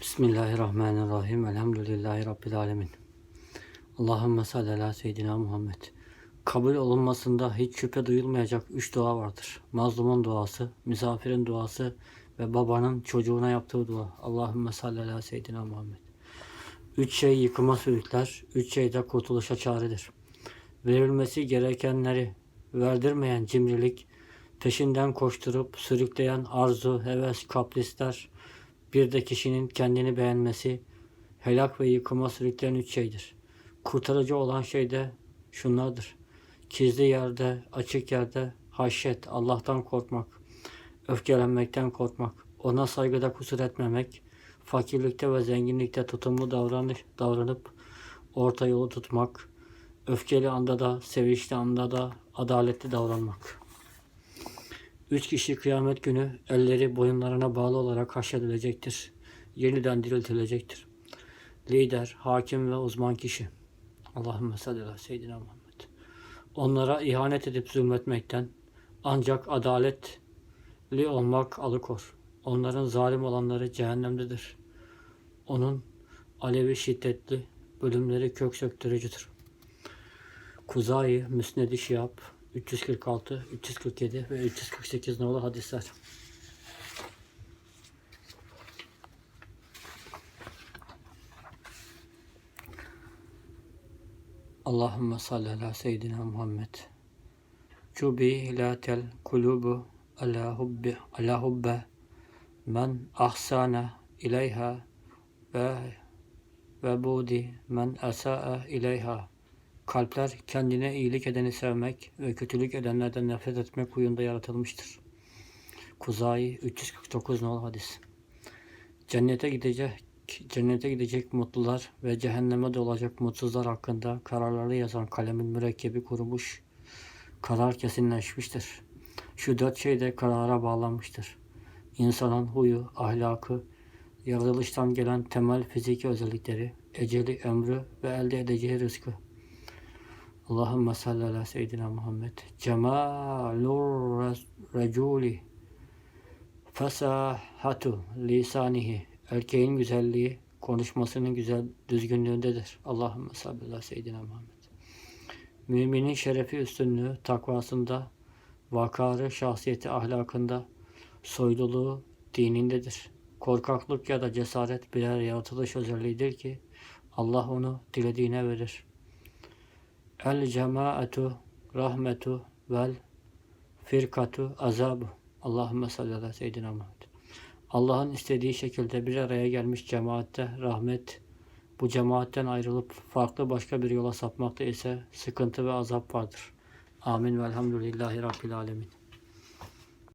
Bismillahirrahmanirrahim. Elhamdülillahi Rabbil alemin. Allahümme salli ala seyyidina Muhammed. Kabul olunmasında hiç şüphe duyulmayacak üç dua vardır. Mazlumun duası, misafirin duası ve babanın çocuğuna yaptığı dua. Allahümme salli ala seyyidina Muhammed. Üç şey yıkıma sürükler, üç şey de kurtuluşa çaredir. Verilmesi gerekenleri verdirmeyen cimrilik, peşinden koşturup sürükleyen arzu, heves, kaprisler, bir de kişinin kendini beğenmesi, helak ve yıkıma sürükleyen üç şeydir. Kurtarıcı olan şey de şunlardır. Gizli yerde, açık yerde haşyet, Allah'tan korkmak, öfkelenmekten korkmak, ona saygıda kusur etmemek, fakirlikte ve zenginlikte tutumlu davranış, davranıp orta yolu tutmak, öfkeli anda da, sevinçli anda da adaletli davranmak. Üç kişi kıyamet günü elleri boyunlarına bağlı olarak haşredilecektir. Yeniden diriltilecektir. Lider, hakim ve uzman kişi. Allahümme salli ala seyyidina Muhammed. Onlara ihanet edip zulmetmekten ancak adaletli olmak alıkor. Onların zalim olanları cehennemdedir. Onun alevi şiddetli bölümleri kök söktürücüdür. Kuzayi Müsned-i Şihab 346, 347 ve 348 nolu hadisler. Allahümme salli ala seyyidina Muhammed. Cubilatel kulubu ala hubbi ala hubbe men ahsana ileyha ve ve budi men asaa ileyha. Kalpler kendine iyilik edeni sevmek ve kötülük edenlerden nefret etmek huyunda yaratılmıştır. Kuzayi 349 nol hadis. Cennete gidecek cennete gidecek mutlular ve cehenneme dolacak mutsuzlar hakkında kararları yazan kalemin mürekkebi kurumuş, karar kesinleşmiştir. Şu dört şey de karara bağlanmıştır. İnsanın huyu, ahlakı, yaratılıştan gelen temel fiziki özellikleri, eceli, ömrü ve elde edeceği rızkı. Allahümme salli ala seyyidina Muhammed. Cemalur reculi fesahatu lisanihi. Erkeğin güzelliği konuşmasının güzel düzgünlüğündedir. Allahümme salli ala seyyidina Muhammed. Müminin şerefi üstünlüğü takvasında, vakarı, şahsiyeti ahlakında, soyluluğu dinindedir. Korkaklık ya da cesaret birer yaratılış özelliğidir ki Allah onu dilediğine verir. El cemaatu rahmetu vel firkatu azabu. Allahümme salli ala seyyidina Muhammed. Allah'ın istediği şekilde bir araya gelmiş cemaatte rahmet, bu cemaatten ayrılıp farklı başka bir yola sapmakta ise sıkıntı ve azap vardır. Amin ve elhamdülillahi rabbil alemin.